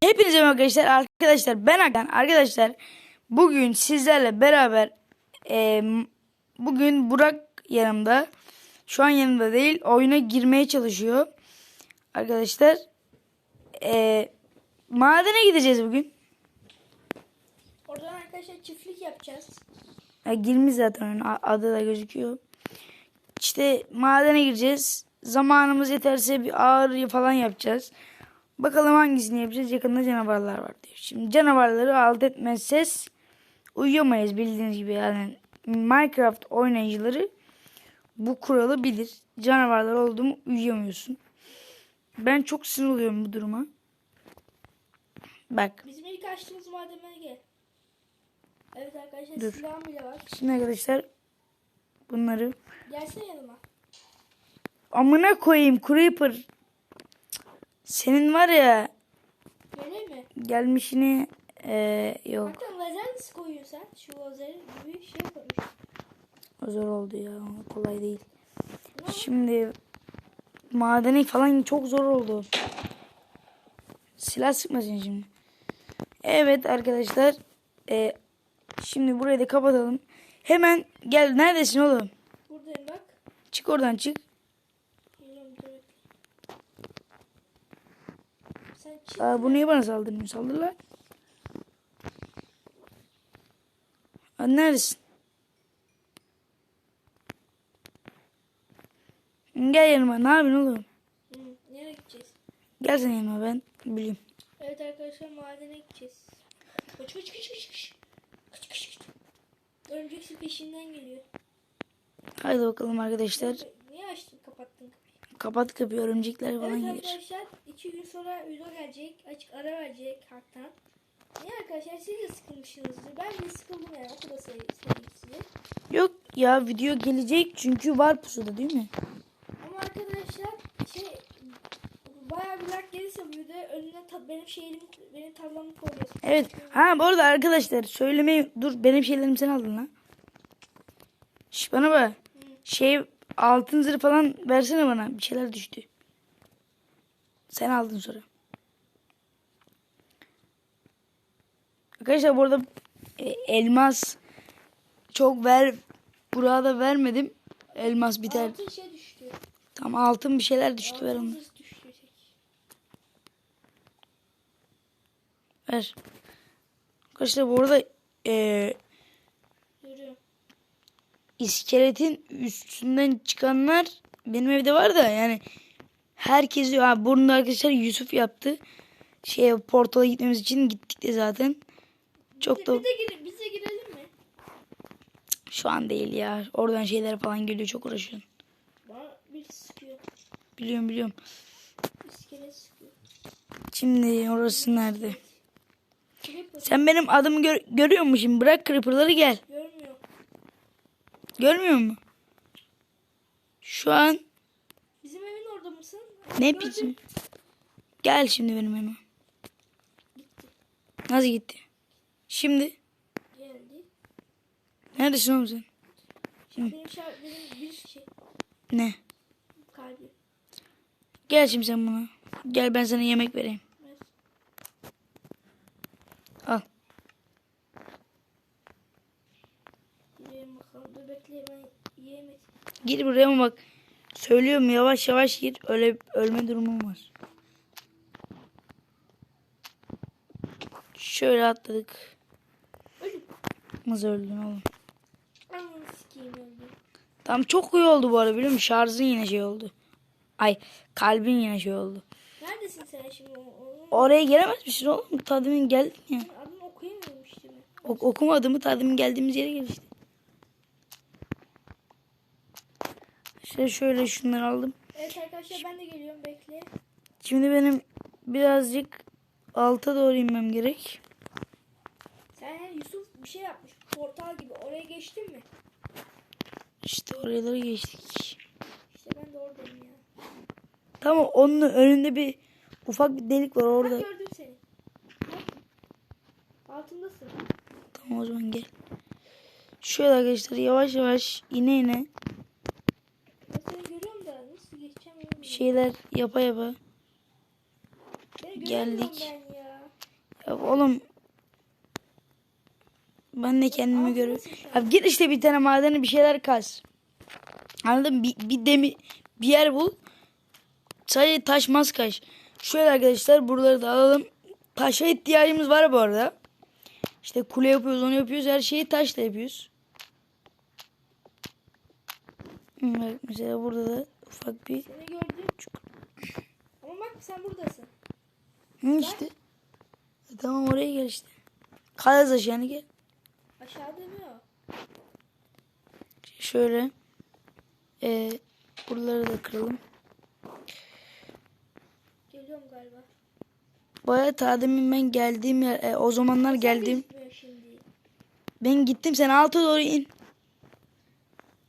Hepinize merhaba arkadaşlar. Arkadaşlar ben Hakan. Arkadaşlar bugün sizlerle beraber e, bugün Burak yanımda. Şu an yanımda değil. Oyuna girmeye çalışıyor. Arkadaşlar e, madene gideceğiz bugün. Oradan arkadaşlar çiftlik yapacağız. Ya, girmiş zaten Adı da gözüküyor. İşte madene gireceğiz. Zamanımız yeterse bir ağır falan yapacağız. Bakalım hangisini yapacağız. Yakında canavarlar var diyor. Şimdi canavarları alt etmezseniz uyuyamayız bildiğiniz gibi. Yani Minecraft oynayıcıları bu kuralı bilir. Canavarlar oldu mu uyuyamıyorsun. Ben çok sinir oluyorum bu duruma. Bak. Bizim ilk açtığımız malzemeleri gel. Evet arkadaşlar Dur. silahım bile var. Şimdi arkadaşlar bunları Gelsene yanıma. amına koyayım Creeper. Senin var ya Geleyim mi? gelmişini eee yok. Hatta lazer nasıl koyuyorsun sen? Şu lazer gibi şey koymuş. Zor oldu ya. Kolay değil. Şimdi madeni falan çok zor oldu. Silah sıkmasın şimdi. Evet arkadaşlar. eee, şimdi burayı da kapatalım. Hemen gel. Neredesin oğlum? Buradayım bak. Çık oradan çık. Geliyorum dur bekle. Sen çık. Aa, bu niye bana saldırmıyor? Saldır lan. Aa, neredesin? Gel yanıma. Ne yapıyorsun oğlum? Hı, nereye gideceğiz? Gel sen yanıma ben bileyim. Evet arkadaşlar madene gideceğiz. Kaç kaç kaç kaç kaç. Kaç kaç kaç. Örümcek peşinden geliyor. Haydi bakalım arkadaşlar. Niye açtın kapattın kapıyı? Kapat kapıyı örümcekler falan Evet gelir. arkadaşlar iki gün sonra video gelecek. Açık ara verecek haktan. Niye arkadaşlar siz de sıkılmışsınızdır. Ben de sıkıldım yani o kadar sayayım size. Yok ya video gelecek çünkü var pusuda değil mi? Ama arkadaşlar şey bayağı bir like gelirse bu videoya önüne ta- benim şeyim benim tarlamı koyuyorsun. Evet. Ha bu arada arkadaşlar söylemeyi dur benim şeylerimi sen aldın lan. Şş bana bak. Şey altın zırh falan versene bana. Bir şeyler düştü. Sen aldın sonra. Arkadaşlar bu arada e, elmas çok ver burada vermedim. Elmas biter. Altın şey düştü. Tam altın bir şeyler düştü ver Altın onu. düştü tek. Ver. Arkadaşlar bu arada e. iskeletin üstünden çıkanlar benim evde var da yani herkes diyor. Ha, bunu da arkadaşlar Yusuf yaptı. Şey portala gitmemiz için gittik de zaten. Çok da Bir de gir, biz de girelim mi? şu an değil ya. Oradan şeyler falan geliyor çok uğraşıyorum. Bana bir sıkıyor. Biliyorum biliyorum. İskelet sıkıyor. Şimdi orası nerede? Sen benim adımı gör- görüyor musun? Bırak creeper'ları gel. Görmüyor. Musun? Şu an Bizim evin orada mısın? ne Gördüm. biçim? Gel şimdi benim yanıma. Nasıl gitti? Şimdi Geldi. neredesin oğlum sen? Şimdi benim, şar- benim bir şey Ne? kalbi. Gel şimdi sen buna. Gel ben sana yemek vereyim. Yiyemedim. Gir buraya mı bak. Söylüyorum yavaş yavaş gir. Öyle ölme durumum var. Şöyle atladık. Nasıl öldün oğlum? Tam çok iyi oldu bu arada biliyor musun? Şarjın yine şey oldu. Ay kalbin yine şey oldu. Neredesin sen şimdi? Oraya gelemez misin oğlum? Tadimin geldin ya. adını okuyamıyorum işte. Ok okumadığımı tadimin geldiğimiz yere gel işte. Şöyle şunları aldım. Evet arkadaşlar ben de geliyorum bekle. Şimdi benim birazcık alta doğru inmem gerek. Sen Yusuf bir şey yapmış. Portal gibi. Oraya geçtin mi? İşte oraları geçtik. İşte ben de oradayım ya. Tamam onun önünde bir ufak bir delik var orada. gördüm seni. Altındasın. Tamam o zaman gel. Şöyle arkadaşlar yavaş yavaş ine ine Ben seni görüyorum da nasıl geçeceğim? bir şeyler yapa yapa geldik. ya. Ya oğlum ben de kendimi görüyorum. Ya git işte bir tane madeni bir şeyler kaz. Anladın mı? Bir, bir demir bir yer bul. Sadece taş mas kaç. Şöyle arkadaşlar buraları da alalım. Taşa ihtiyacımız var bu arada. İşte kule yapıyoruz onu yapıyoruz. Her şeyi taşla yapıyoruz. Bak mesela burada da ufak bir Seni gördüm. Ama bak sen buradasın. Hı işte. E tamam oraya gel işte. Kaz aşağını gel. Aşağı demiyor. Şöyle. E, buraları da kıralım. Geliyorum galiba. Baya ta demin ben geldiğim yer, e, o zamanlar geldiğim. Gitmiyor şimdi. Ben gittim sen alta doğru in.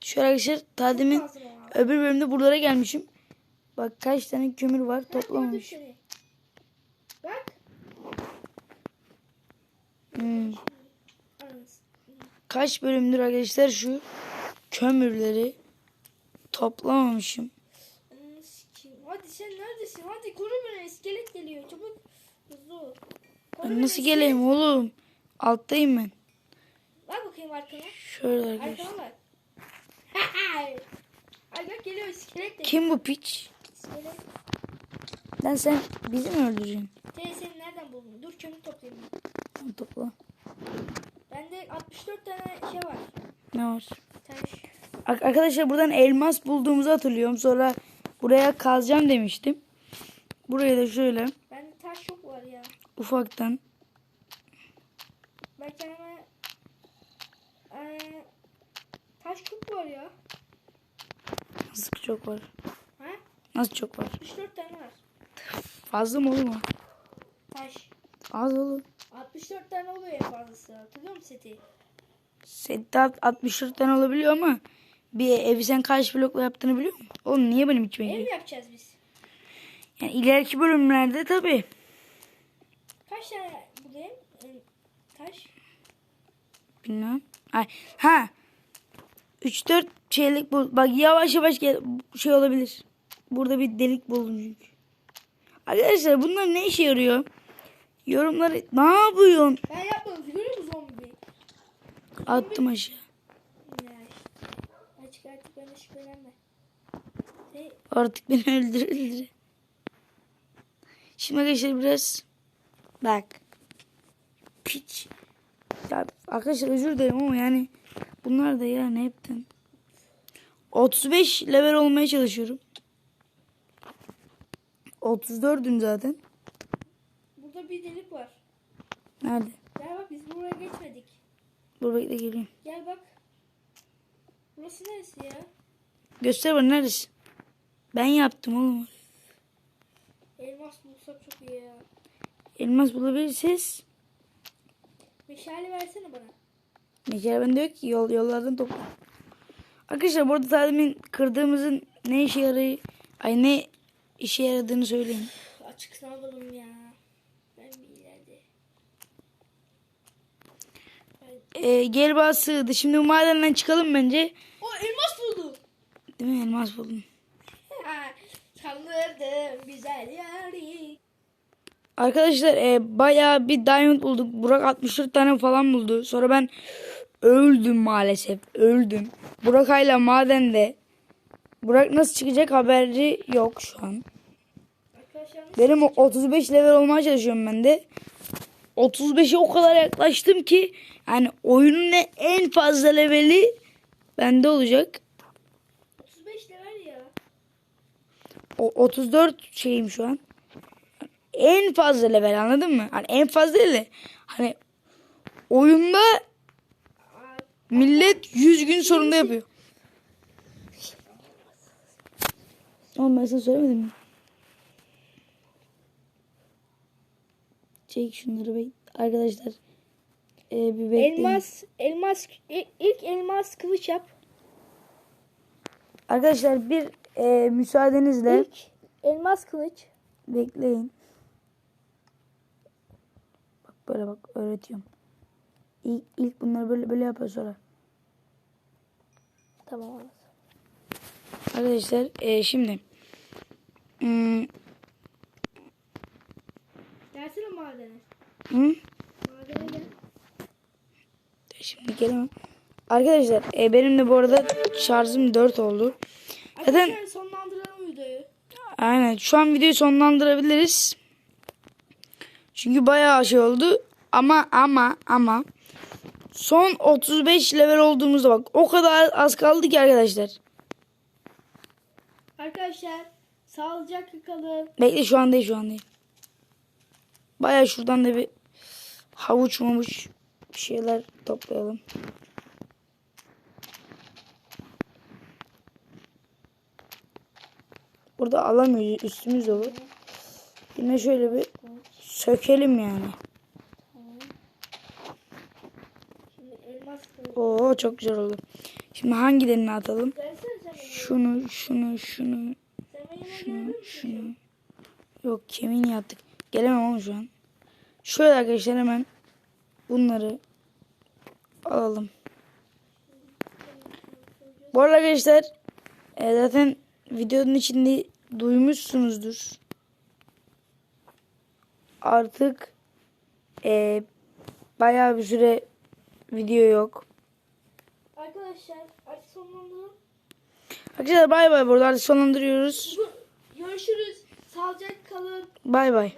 Şöyle arkadaşlar ta demin Lazım ama. öbür bölümde buralara gelmişim. Bak kaç tane kömür var toplamamış. Bak. Hmm. Kaç bölümdür arkadaşlar şu kömürleri toplamamışım. Hadi sen neredesin? Hadi koru beni. İskelet geliyor. Çabuk. Hızlı ol. Ben nasıl geleyim oğlum? Alttayım ben. Bak bakayım arkana. Şöyle arkadaşlar. Arkana bak. Ay bak geliyor iskelet de. Kim bu piç? İskelet. Lan sen bizi mi öldüreceksin? Teyze seni nereden buldun? Dur kömür toplayayım. Tamam, Topla. Bende 64 tane şey var. Ne var? Taş. Ar- Arkadaşlar buradan elmas bulduğumuzu hatırlıyorum. Sonra buraya kazacağım demiştim. Buraya da şöyle Bende taş çok var ya. ufaktan Ben kendime eee taş çok var ya. nasıl çok var? Nasıl çok var? 64 tane var. Fazla mı olur mu? Taş. Az olur. 64 tane oluyor en fazlası. Hatırlıyor musun seti? Sette at- 64 tane olabiliyor ama bir evi sen kaç blokla yaptığını biliyor musun? Oğlum niye benim içime Ev giriyor? mi yapacağız biz? Yani ileriki bölümlerde tabii. Kaç tane? Ee, Taş. Bilmem. Ay, ha. 3-4 şeylik bul. Bak yavaş yavaş gel şey olabilir. Burada bir delik çünkü. Arkadaşlar bunlar ne işe yarıyor? Yorumları ne yapıyorsun? Ben yapmadım. Görüyor musun zombi? Attım aşağı. Ya işte. Açık artık bana şüphelenme. Hey, Artık beni öldür öldür. Şimdi arkadaşlar biraz bak. Piç. Ya arkadaşlar özür dilerim ama yani bunlar da yani hepten. 35 level olmaya çalışıyorum. 34'üm zaten. burada bir delik var. Nerede? Gel bak biz buraya geçmedik. Dur bekle geleyim. Gel bak. Burası neresi ya? Göster bana neresi? Ben yaptım oğlum. Elmas bulsak çok iyi ya. Elmas bulabilirsiniz. Meşale versene bana. Meşale bende yok ki yol, yollardan topla. Arkadaşlar burada daha demin kırdığımızın ne işe yarayı ay ne işe yaradığını söyleyin. Açık yapalım ya. Ben bir ileride. Ee, gel bana sığdı. Şimdi bu madenden çıkalım bence. O elmas buldu. Değil mi? Elmas buldum. Kandırdım güzel yari. Arkadaşlar e, bayağı bir diamond bulduk. Burak 64 tane falan buldu. Sonra ben öldüm maalesef. Öldüm. Burak hala madende. Burak nasıl çıkacak haberi yok şu an. Benim o 35 level olmaya çalışıyorum ben de. 35'e o kadar yaklaştım ki yani oyunun en fazla leveli bende olacak. 35 level ya. O 34 şeyim şu an. En fazla level anladın mı? Hani en fazla değil de hani oyunda millet 100 gün sonunda yapıyor. Oğlum ben sana söylemedim mi? Çek şunları bek arkadaşlar. Ee, bir bekleyin. elmas, elmas, ilk elmas kılıç yap. Arkadaşlar bir e, müsaadenizle İlk elmas kılıç. bekleyin. Bak böyle bak öğretiyorum. İlk, ilk bunları böyle böyle yapıyor sonra. Tamam. Arkadaşlar e, şimdi hmm, Gelsene madene. Hı? Madene gel. Şimdi gelemem. Arkadaşlar e, benim de bu arada şarjım 4 oldu. Zaten Arkadaşlar sonlandıralım videoyu. aynen şu an videoyu sonlandırabiliriz. Çünkü bayağı şey oldu. Ama ama ama son 35 level olduğumuzda bak o kadar az kaldı ki arkadaşlar. Arkadaşlar sağlıcakla kalın. Bekle şu an değil şu an değil. Bayağı şuradan da bir havuç mamuç bir şeyler toplayalım. Burada alamıyoruz üstümüz dolu. Yine şöyle bir sökelim yani. Oo çok güzel oldu. Şimdi hangilerini atalım? Şunu, şunu, şunu, şunu, şunu. Yok kemin yaptık. Gelemem ama şu an. Şöyle arkadaşlar hemen bunları alalım. Bu arada arkadaşlar e, zaten videonun içinde duymuşsunuzdur. Artık e, bayağı bir süre video yok. Arkadaşlar artık sonlandıralım. Arkadaşlar bay bay burada artık sonlandırıyoruz. Görüşürüz. Sağlıcakla kalın. Bay bay.